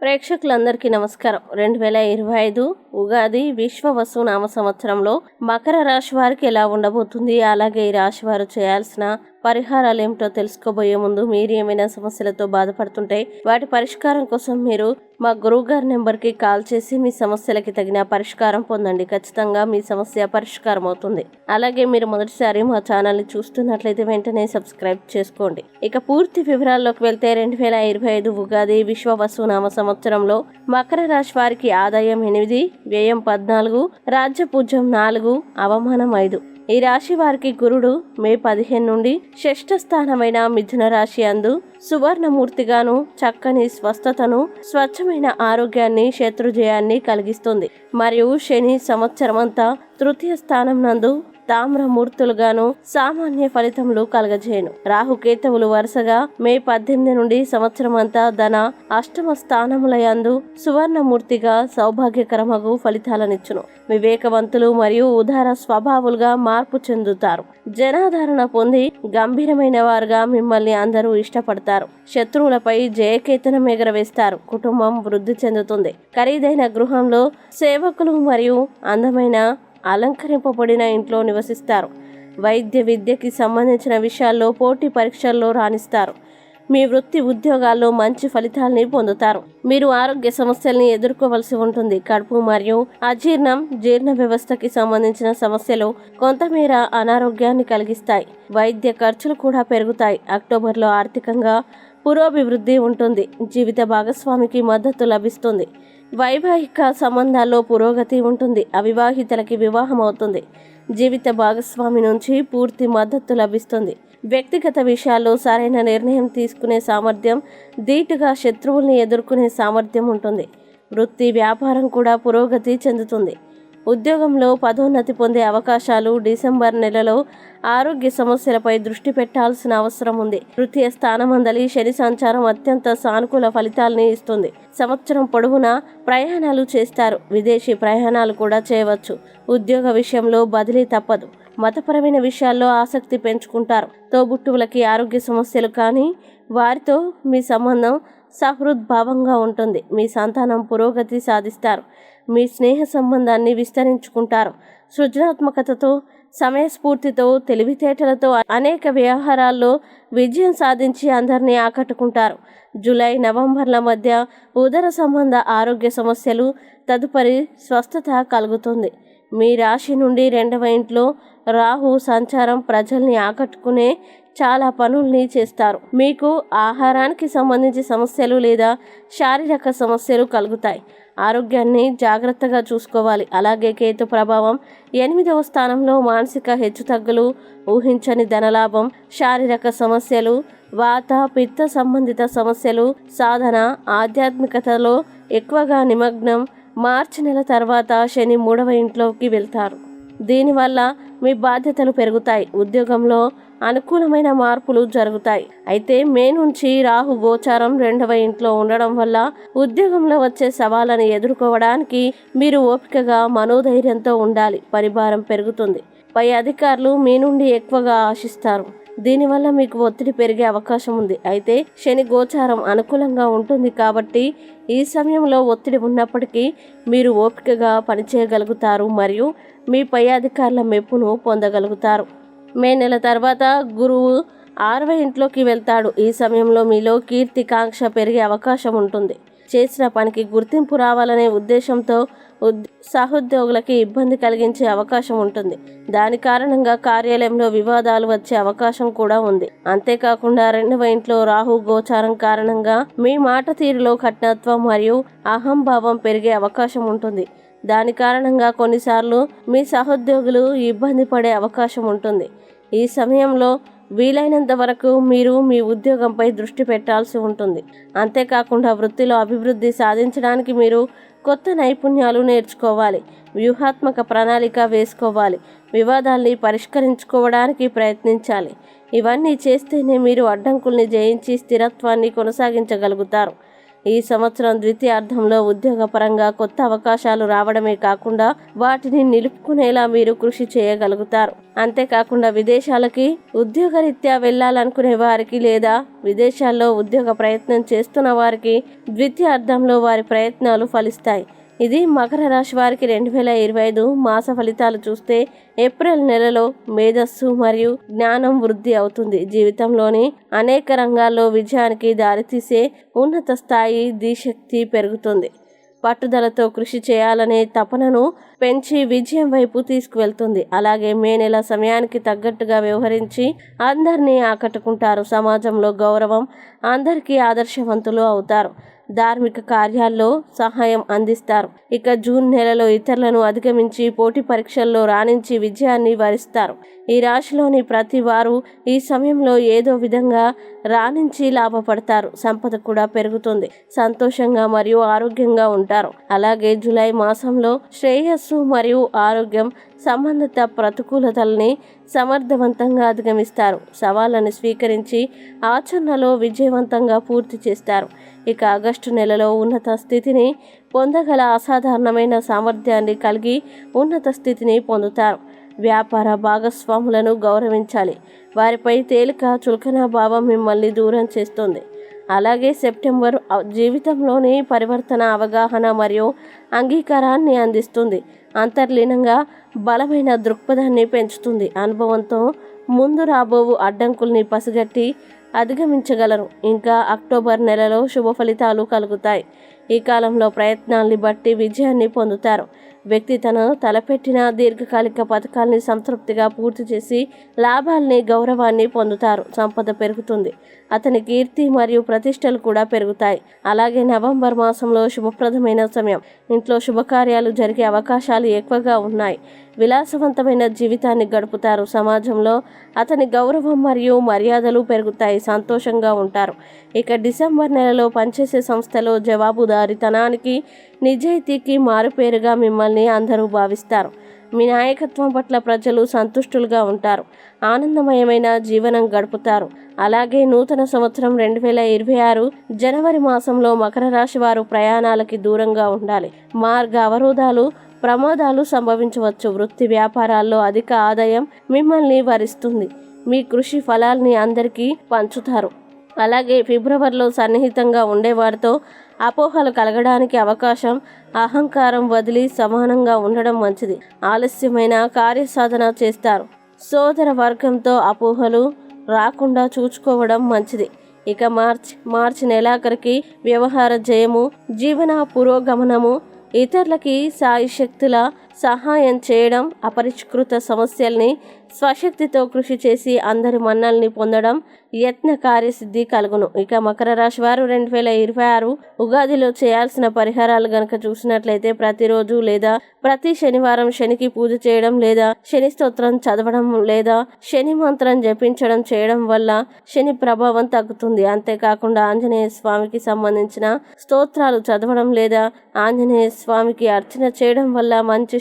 ప్రేక్షకులందరికీ నమస్కారం. రెండు వేల ఇరవై ఐదు ఉగాది విశ్వ వసు నామ సంవత్సరంలో మకర రాశి వారికి ఎలా ఉండబోతుంది? అలాగే ఈ రాశి వారు చేయాల్సిన పరిహారాలు ఏమిటో తెలుసుకోబోయే ముందు మీరు ఏమైనా సమస్యలతో బాధపడుతుంటే వాటి పరిష్కారం కోసం మీరు మా గురువు గారి నెంబర్కి కాల్ చేసి మీ సమస్యలకి తగిన పరిష్కారం పొందండి. ఖచ్చితంగా మీ సమస్య పరిష్కారం అవుతుంది. అలాగే మీరు మొదటిసారి మా ఛానల్ని చూస్తున్నట్లయితే వెంటనే సబ్స్క్రైబ్ చేసుకోండి. ఇక పూర్తి వివరాల్లోకి వెళ్తే రెండు వేల ఇరవై ఐదు ఉగాది విశ్వ వసునామ సంవత్సరంలో మకర రాశి వారికి ఆదాయం ఎనిమిది వ్యయం పద్నాలుగు రాజ్యపూజ్యం నాలుగు అవమానం ఐదు. ఈ రాశి వారికి గురుడు మే పదిహేను నుండి షష్ఠ స్థానమైన మిథున రాశి అందు సువర్ణమూర్తిగాను చక్కని స్వస్థతను స్వచ్ఛమైన ఆరోగ్యాన్ని శత్రుజయాన్ని కలిగిస్తుంది. మరియు శని సంవత్సరమంతా తృతీయ స్థానం నందు తామ్రమూర్తులుగాను సామాన్య ఫలితములు కలగజేయను. రాహుకేతువులు వరుసగా మే పద్దెనిమిది నుండి సంవత్సరం అంతా ధన అష్టమ స్థానములయందు సువర్ణమూర్తిగా సౌభాగ్యకరమగు ఫలితాలనిచ్చును. వివేకవంతులు మరియు ఉదార స్వభావులుగా మార్పు చెందుతారు. జనాదరణ పొంది గంభీరమైన వారుగా మిమ్మల్ని అందరూ ఇష్టపడతారు. శత్రువులపై జయకేతనం ఎగరవేస్తారు. కుటుంబం వృద్ధి చెందుతుంది. ఖరీదైన గృహంలో సేవకులు మరియు అందమైన అలంకరింపబడిన ఇంట్లో నివసిస్తారు. వైద్య విద్యకి సంబంధించిన విషయాల్లో పోటీ పరీక్షల్లో రాణిస్తారు. మీ వృత్తి ఉద్యోగాల్లో మంచి ఫలితాలని పొందుతారు. మీరు ఆరోగ్య సమస్యల్ని ఎదుర్కోవలసి ఉంటుంది. కడుపు మరియు అజీర్ణం జీర్ణ వ్యవస్థకి సంబంధించిన సమస్యలు కొంతమేర అనారోగ్యాన్ని కలిగిస్తాయి. వైద్య ఖర్చులు కూడా పెరుగుతాయి. అక్టోబర్లో ఆర్థికంగా పురోభివృద్ధి ఉంటుంది. జీవిత భాగస్వామికి మద్దతు లభిస్తుంది. వైవాహిక సంబంధాల్లో పురోగతి ఉంటుంది. అవివాహితలకి వివాహం అవుతుంది. జీవిత భాగస్వామి నుంచి పూర్తి మద్దతు లభిస్తుంది. వ్యక్తిగత విషయాల్లో సరైన నిర్ణయం తీసుకునే సామర్థ్యం ధీటుగా శత్రువుల్ని ఎదుర్కొనే సామర్థ్యం ఉంటుంది. వృత్తి వ్యాపారం కూడా పురోగతి చెందుతుంది. ఉద్యోగంలో పదోన్నతి పొందే అవకాశాలు డిసెంబర్ నెలలో ఆరోగ్య సమస్యలపై దృష్టి పెట్టాల్సిన అవసరం ఉంది. తృతీయ స్థానమందలి శని సంచారం అత్యంత సానుకూల ఫలితాలని ఇస్తుంది. సంవత్సరం పొడవునా ప్రయాణాలు చేస్తారు. విదేశీ ప్రయాణాలు కూడా చేయవచ్చు. ఉద్యోగ విషయంలో బదిలీ తప్పదు. మతపరమైన విషయాల్లో ఆసక్తి పెంచుకుంటారు. తోబుట్టువులకి ఆరోగ్య సమస్యలు కానీ వారితో మీ సంబంధం సహృద్భావంగా ఉంటుంది. మీ సంతానం పురోగతి సాధిస్తారు. మీ స్నేహ సంబంధాన్ని విస్తరించుకుంటారు. సృజనాత్మకతతో సమయస్ఫూర్తితో తెలివితేటలతో అనేక వ్యవహారాల్లో విజయం సాధించి అందరినీ ఆకట్టుకుంటారు. జూలై నవంబర్ల మధ్య ఉదర సంబంధ ఆరోగ్య సమస్యలు తదుపరి స్వస్థత కలుగుతుంది. మీ రాశి నుండి రెండవ ఇంట్లో రాహు సంచారం ప్రజల్ని ఆకట్టుకునే చాలా పనుల్ని చేస్తారు. మీకు ఆహారానికి సంబంధించి సమస్యలు లేదా శారీరక సమస్యలు కలుగుతాయి. ఆరోగ్యాన్ని జాగ్రత్తగా చూసుకోవాలి. అలాగే కేతు ప్రభావం ఎనిమిదవ స్థానంలో మానసిక హెచ్చుతగ్గులు ఊహించని ధనలాభం శారీరక సమస్యలు వాత పిత్త సంబంధిత సమస్యలు సాధన ఆధ్యాత్మికతలో ఎక్కువగా నిమగ్నం మార్చి నెల తర్వాత శని మూడవ ఇంట్లోకి వెళ్తారు. దీనివల్ల మీ బాధ్యతలు పెరుగుతాయి. ఉద్యోగంలో అనుకూలమైన మార్పులు జరుగుతాయి. అయితే మే నుంచి రాహు గోచారం రెండవ ఇంట్లో ఉండడం వల్ల ఉద్యోగంలో వచ్చే సవాళ్ళను ఎదుర్కోవడానికి మీరు ఓపికగా మనోధైర్యంతో ఉండాలి. పరిభారం పెరుగుతుంది. పై అధికారులు మీ నుండి ఎక్కువగా ఆశిస్తారు. దీనివల్ల మీకు ఒత్తిడి పెరిగే అవకాశం ఉంది. అయితే శని గోచారం అనుకూలంగా ఉంటుంది కాబట్టి ఈ సమయంలో ఒత్తిడి ఉన్నప్పటికీ మీరు ఓపికగా పనిచేయగలుగుతారు. మరియు మీ పై అధికారుల మెప్పును పొందగలుగుతారు. మే నెల తర్వాత గురువు ఆరవ ఇంట్లోకి వెళ్తాడు. ఈ సమయంలో మీలో కీర్తికాంక్ష పెరిగే అవకాశం ఉంటుంది. చేసిన పనికి గుర్తింపు రావాలనే ఉద్దేశంతో సహోద్యోగులకి ఇబ్బంది కలిగించే అవకాశం ఉంటుంది. దాని కారణంగా కార్యాలయంలో వివాదాలు వచ్చే అవకాశం కూడా ఉంది. అంతేకాకుండా రెండవ ఇంట్లో రాహు గోచారం కారణంగా మీ మాట తీరులో కఠినత్వం మరియు అహంభావం పెరిగే అవకాశం ఉంటుంది. దాని కారణంగా కొన్నిసార్లు మీ సహోద్యోగులు ఇబ్బంది పడే అవకాశం ఉంటుంది. ఈ సమయంలో వీలైనంత వరకు మీరు మీ ఉద్యోగంపై దృష్టి పెట్టాల్సి ఉంటుంది. అంతేకాకుండా వృత్తిలో అభివృద్ధి సాధించడానికి మీరు కొత్త నైపుణ్యాలు నేర్చుకోవాలి. వ్యూహాత్మక ప్రణాళిక వేసుకోవాలి. వివాదాల్ని పరిష్కరించుకోవడానికి ప్రయత్నించాలి. ఇవన్నీ చేస్తేనే మీరు అడ్డంకుల్ని జయించి స్థిరత్వాన్ని కొనసాగించగలుగుతారు. ఈ సంవత్సరం ద్వితీయార్థంలో ఉద్యోగపరంగా కొత్త అవకాశాలు రావడమే కాకుండా వాటిని నిలుపుకునేలా మీరు కృషి చేయగలుగుతారు. అంతేకాకుండా విదేశాలకి ఉద్యోగరీత్యా వెళ్ళాలనుకునే వారికి లేదా విదేశాల్లో ఉద్యోగ ప్రయత్నం చేస్తున్న వారికి ద్వితీయార్థంలో వారి ప్రయత్నాలు ఫలిస్తాయి. ఇది మకర రాశి వారికి రెండు వేల ఇరవై ఐదు మాస ఫలితాలు చూస్తే ఏప్రిల్ నెలలో మేధస్సు మరియు జ్ఞానం వృద్ధి అవుతుంది. జీవితంలోని అనేక రంగాల్లో విజయానికి దారితీసే ఉన్నత స్థాయి దిశక్తి పెరుగుతుంది. పట్టుదలతో కృషి చేయాలనే తపనను పెంచి విజయం వైపు తీసుకువెళ్తుంది. అలాగే మే నెల సమయానికి తగ్గట్టుగా వ్యవహరించి అందరినీ ఆకట్టుకుంటారు. సమాజంలో గౌరవం అందరికీ ఆదర్శవంతులు అవుతారు. ధార్మిక కార్యాల్లో సహాయం అందిస్తారు. ఇక జూన్ నెలలో ఇతరులను అధిగమించి పోటీ పరీక్షల్లో రాణించి విజయాన్ని వరిస్తారు. ఈ రాశిలోని ప్రతి వారు ఈ సమయంలో ఏదో విధంగా రాణించి లాభపడతారు. సంపద కూడా పెరుగుతుంది. సంతోషంగా మరియు ఆరోగ్యంగా ఉంటారు. అలాగే జూలై మాసంలో శ్రేయస్సు మరియు ఆరోగ్యం సంబంధిత ప్రతికూలతల్ని సమర్థవంతంగా అధిగమిస్తారు. సవాళ్ళని స్వీకరించి ఆచరణలో విజయవంతంగా పూర్తి చేస్తారు. ఇక ఆగస్టు నెలలో ఉన్నత స్థితిని పొందగల అసాధారణమైన సామర్థ్యాన్ని కలిగి ఉన్నత స్థితిని పొందుతారు. వ్యాపార భాగస్వాములను గౌరవించాలి. వారిపై తేలిక చులకన భావం మిమ్మల్ని దూరం చేస్తుంది. అలాగే సెప్టెంబర్ జీవితంలోని పరివర్తన అవగాహన మరియు అంగీకారాన్ని అందిస్తుంది. అంతర్లీనంగా బలమైన దృక్పథాన్ని పెంచుతుంది. అనుభవంతో ముందు రాబోవు అడ్డంకుల్ని పసిగట్టి అధిగమించగలరు. ఇంకా అక్టోబర్ నెలలో శుభ ఫలితాలు కలుగుతాయి. ఈ కాలంలో ప్రయత్నాల్ని బట్టి విజయాన్ని పొందుతారు. వ్యక్తి తను తలపెట్టిన దీర్ఘకాలిక పథకాల్ని సంతృప్తిగా పూర్తి చేసి లాభాల్ని గౌరవాన్ని పొందుతారు. సంపద పెరుగుతుంది. అతని కీర్తి మరియు ప్రతిష్టలు కూడా పెరుగుతాయి. అలాగే నవంబర్ మాసంలో శుభప్రదమైన సమయం. ఇంట్లో శుభకార్యాలు జరిగే అవకాశాలు ఎక్కువగా ఉన్నాయి. విలాసవంతమైన జీవితాన్ని గడుపుతారు. సమాజంలో అతని గౌరవం మరియు మర్యాదలు పెరుగుతాయి. సంతోషంగా ఉంటారు. ఇక డిసెంబర్ నెలలో పనిచేసే సంస్థలో జవాబుదారు జవాబుదారితనానికి నిజాయితీకి మారుపేరుగా మిమ్మల్ని అందరూ భావిస్తారు. మీ నాయకత్వం పట్ల ప్రజలు సంతుష్టులుగా ఉంటారు. ఆనందమయమైన జీవనం గడుపుతారు. అలాగే నూతన సంవత్సరం రెండు వేల ఇరవై ఆరు జనవరి మాసంలో మకర రాశి వారు ప్రయాణాలకి దూరంగా ఉండాలి. మార్గ అవరోధాలు ప్రమాదాలు సంభవించవచ్చు. వృత్తి వ్యాపారాల్లో అధిక ఆదాయం మిమ్మల్ని వరిస్తుంది. మీ కృషి ఫలాల్ని అందరికీ పంచుతారు. అలాగే ఫిబ్రవరిలో సన్నిహితంగా ఉండేవారితో అపోహలు కలగడానికి అవకాశం అహంకారం వదిలి సమానంగా ఉండడం మంచిది. ఆలస్యమైన కార్యసాధన చేస్తారు. సోదర వర్గంతో అపోహలు రాకుండా చూచుకోవడం మంచిది. ఇక మార్చ్ మార్చి నెలాఖరికి వ్యవహార జయము జీవన పురోగమనము ఇతరులకి సాయశక్తుల సహాయం చేయడం అపరిష్కృత సమస్యల్ని స్వశక్తితో కృషి చేసి అందరి మన్నల్ని పొందడం యత్న కార్యసిద్ధి కలుగును. ఇక మకర రాశి వారు రెండు వేల ఇరవై ఆరు ఉగాదిలో చేయాల్సిన పరిహారాలు గనక చూసినట్లయితే ప్రతిరోజు లేదా ప్రతి శనివారం శనికి పూజ చేయడం లేదా శని స్తోత్రం చదవడం లేదా శని మంత్రం జపించడం చేయడం వల్ల శని ప్రభావం తగ్గుతుంది. అంతేకాకుండా ఆంజనేయ స్వామికి సంబంధించిన స్తోత్రాలు చదవడం లేదా ఆంజనేయ స్వామికి అర్చన చేయడం వల్ల మంచి